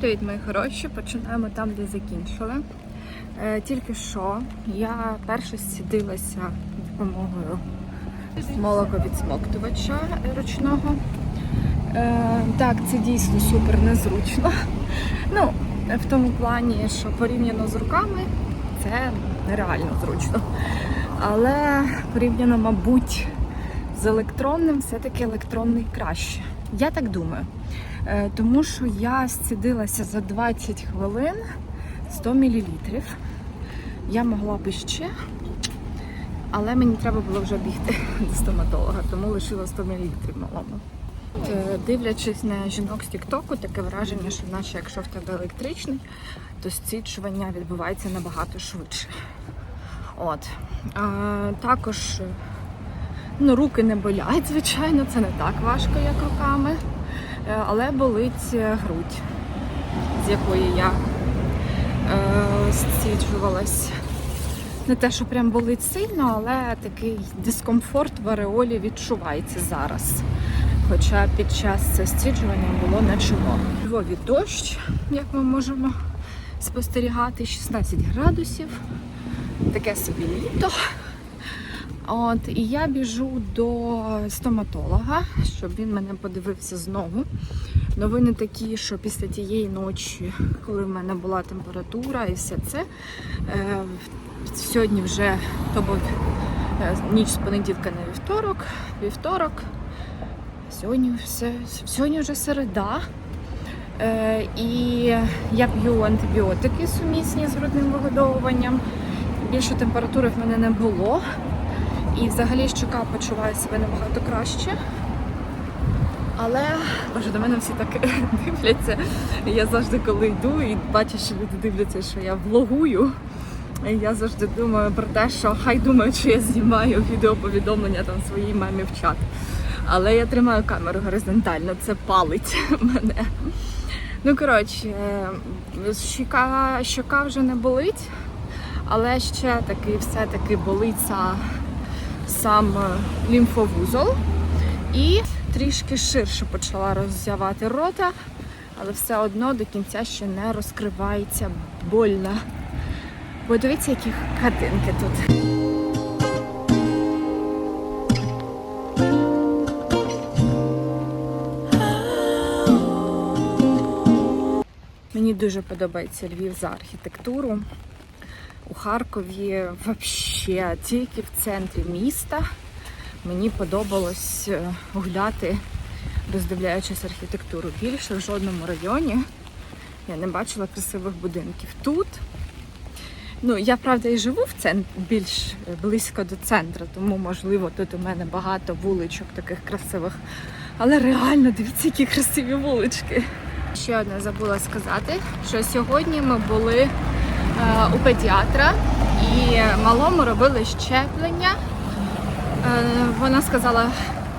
Привіт, мої хороші. Починаємо там, де закінчили. Е, тільки що я перше сідилася допомогою молоковідсмоктувача ручного. Е, так, це дійсно супер незручно. Ну, в тому плані, що порівняно з руками, це нереально зручно. Але порівняно, мабуть, з електронним, все-таки електронний краще. Я так думаю. Е, Тому що я зцідилася за 20 хвилин 100 мл. Я могла б іще, але мені треба було вже бігти до стоматолога, тому лишила 100 мл малому. Дивлячись на жінок з Тіктоку, таке враження, що наче якщо в тебе електричний, то зцічування відбувається набагато швидше. От. А, також ну, руки не болять, звичайно, це не так важко, як руками. Е, Але болить е, грудь, з якої я е, зціджувалась. Не те, що прям болить сильно, але такий дискомфорт в ареолі відчувається зараз. Хоча під час стіджування було не чого. У Львові дощ, як ми можемо спостерігати, 16 градусів. Таке собі літо. От, і я біжу до стоматолога, щоб він мене подивився знову. Новини такі, що після тієї ночі, коли в мене була температура і все це, е, сьогодні вже то був е, ніч з понеділка на вівторок, вівторок. Сьогодні все сьогодні вже середа. Е, і я п'ю антибіотики сумісні з грудним вигодовуванням. Більше температури в мене не було. І взагалі щока почуваю себе набагато краще. Але боже, до мене всі так дивляться. Я завжди, коли йду і бачу, що люди дивляться, що я влогую. Я завжди думаю про те, що хай думають, що я знімаю відеоповідомлення там своїй мамі в чат. Але я тримаю камеру горизонтально, це палить мене. Ну, коротше, щока, щока вже не болить, але ще таки все-таки болить са- сам е, лімфовузол. І трішки ширше почала роззявати рота, але все одно до кінця ще не розкривається больно. Бо дивіться, які хатинки тут. Мені дуже подобається Львів за архітектуру. У Харкові взагалі тільки в центрі міста мені подобалось е, гуляти, роздивляючись архітектуру. Більше в жодному районі я не бачила красивих будинків. Тут, ну я правда і живу в центрі більш близько до центру, тому можливо тут у мене багато вуличок таких красивих. Але реально дивіться, які красиві вулички. Ще одне забула сказати, що сьогодні ми були е, у педіатра і малому робили щеплення. Е, вона сказала,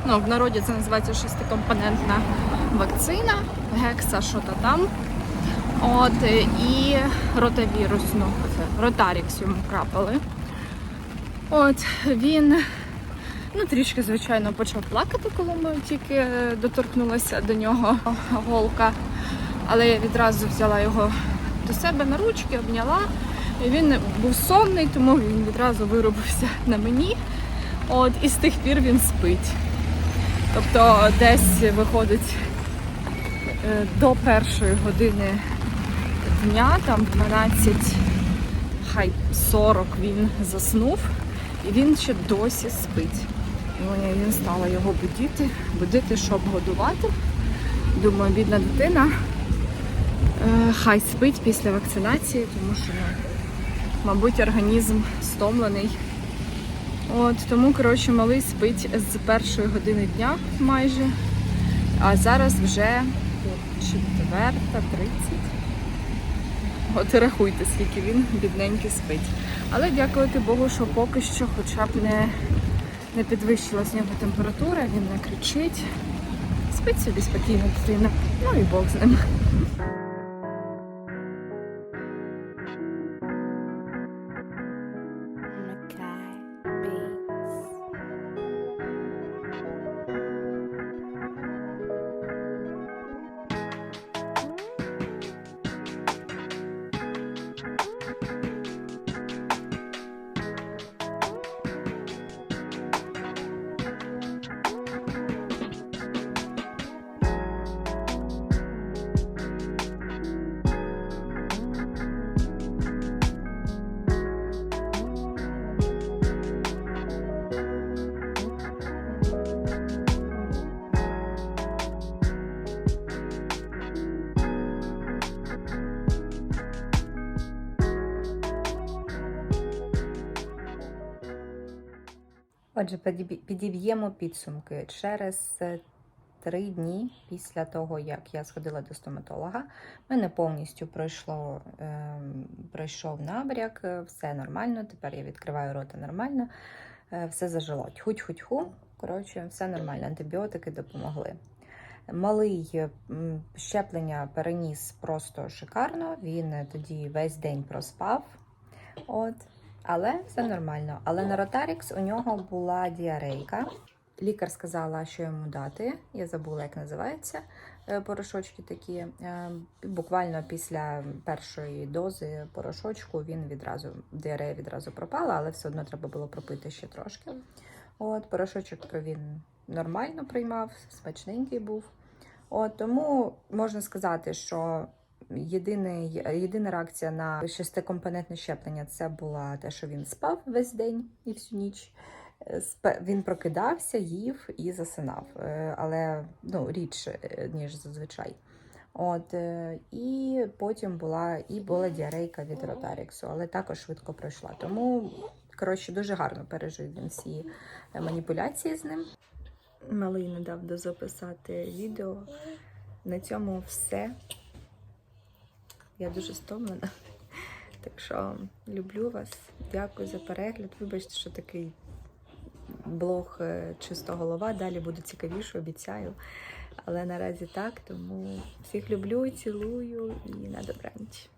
ну в народі це називається шестикомпонентна вакцина, гекса, що то там. От, е, і ротавірусну, ротарікс йому крапали. От, він ну, трішки, звичайно, почав плакати, коли ми тільки е, доторкнулися до нього голка. Але я відразу взяла його до себе на ручки, обняла. Він був сонний, тому він відразу виробився на мені. От, і з тих пір він спить. Тобто десь виходить е, до першої години дня, там 12, хай 40 він заснув, і він ще досі спить. І він стала його будити, будити, щоб годувати. Думаю, бідна дитина. Е, Хай спить після вакцинації, тому що, ну, мабуть, організм стомлений. От, тому, коротше, малий спить з першої години дня майже, а зараз вже четверта, тридцять. От рахуйте, скільки він бідненький спить. Але дякувати Богу, що поки що хоча б не, не підвищилась в нього температура, він не кричить. Спить собі спокійно дитина. Ну і Бог з ним. Отже, підіб'ємо підсумки. Через е, три дні після того, як я сходила до стоматолога, мене повністю пройшло, е, пройшов набряк, е, все нормально. Тепер я відкриваю рота нормально, е, все зажило. Тьху-тьху-тьху. Коротше, все нормально, антибіотики допомогли. Малий е, щеплення переніс просто шикарно. Він тоді весь день проспав. От. Але все нормально. Але на Ротарікс у нього була діарейка. Лікар сказала, що йому дати. Я забула, як називається. е, Порошочки такі. Е, Буквально після першої дози порошочку він відразу діарея відразу пропала, але все одно треба було пропити ще трошки. От, порошочок він нормально приймав, смачненький був. От, тому можна сказати, що єдиний, єдина реакція на шестикомпонентне щеплення це була те, що він спав весь день і всю ніч. Е, Він прокидався, їв і засинав, Е, але ну, рідше, е, ніж зазвичай. От, і потім була і була діарейка від ротаріксу, але також швидко пройшла. Тому, коротше, дуже гарно пережив він всі маніпуляції з ним. Малий не дав дозаписати відео. На цьому все. Я дуже стомлена. Так що люблю вас, дякую за перегляд. Вибачте, що такий блог е, чисто голова. Далі буде цікавіше, обіцяю. Але наразі так, тому всіх люблю, цілую і на добраніч.